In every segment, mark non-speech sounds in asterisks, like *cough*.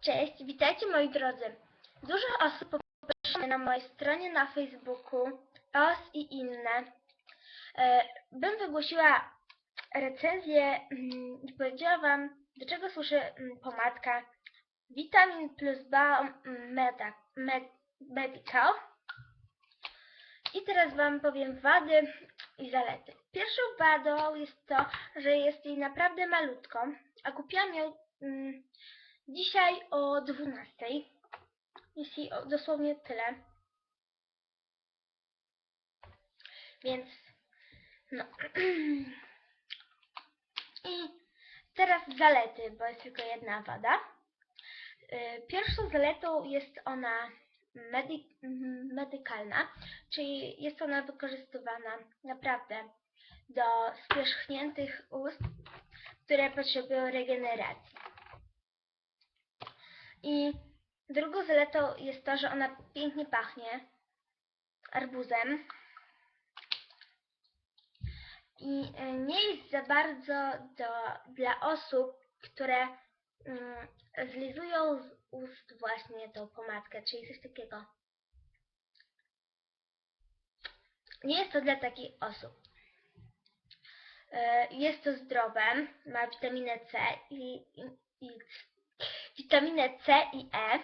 Cześć, witajcie moi drodzy. Dużo osób poprosiło na mojej stronie na Facebooku OS i inne. E, bym wygłosiła recenzję mm, i powiedziała Wam, do czego służy mm, pomadka Vitamin plus Balm Meda, Med. I teraz Wam powiem wady i zalety. Pierwszą wadą jest to, że jest jej naprawdę malutko, a kupiłam ją mm, dzisiaj o 12. Jest jej o- dosłownie tyle. Więc no. *clears throat* I teraz zalety, bo jest tylko jedna wada. Y, Pierwszą zaletą jest ona medy- medykalna, czyli jest ona wykorzystywana naprawdę do spierzchniętych ust, które potrzebują regeneracji. I drugą zaletą jest to, że ona pięknie pachnie arbuzem i e, nie jest za bardzo do, dla osób, które mm, zlizują z ust właśnie tą pomadkę, czyli coś takiego. Nie jest to dla takich osób. E, Jest to zdrowe, ma witaminę C i, i, i witaminę C i E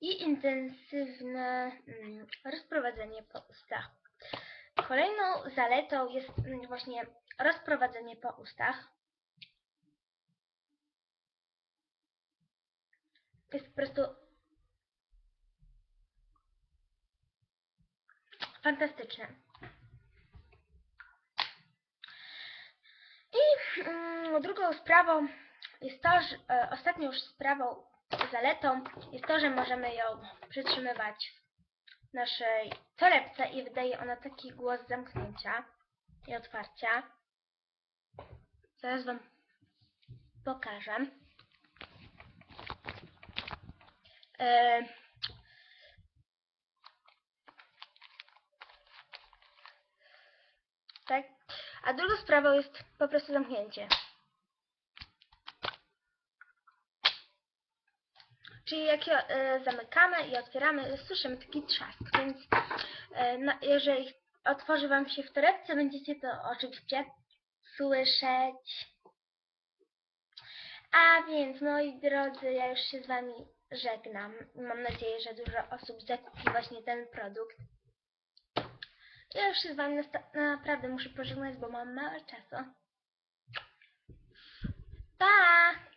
i intensywne mm, rozprowadzenie po ustach. Kolejną zaletą jest mm, właśnie rozprowadzenie po ustach. Jest po prostu fantastyczne. I mm, drugą sprawą jest to, że e, ostatnią już sprawą, zaletą jest to, że możemy ją przytrzymywać w naszej torebce i wydaje ona taki głos zamknięcia i otwarcia. Zaraz Wam pokażę. E, tak. A drugą sprawą jest po prostu zamknięcie. Czyli jak je zamykamy i otwieramy, słyszymy taki trzask, więc e, no, jeżeli otworzy Wam się w torebce, będziecie to oczywiście słyszeć. A więc, moi drodzy, ja już się z Wami żegnam. Mam nadzieję, że dużo osób zakupi właśnie ten produkt. Ja już się z Wami naprawdę muszę pożegnać, bo mam mało czasu. Pa!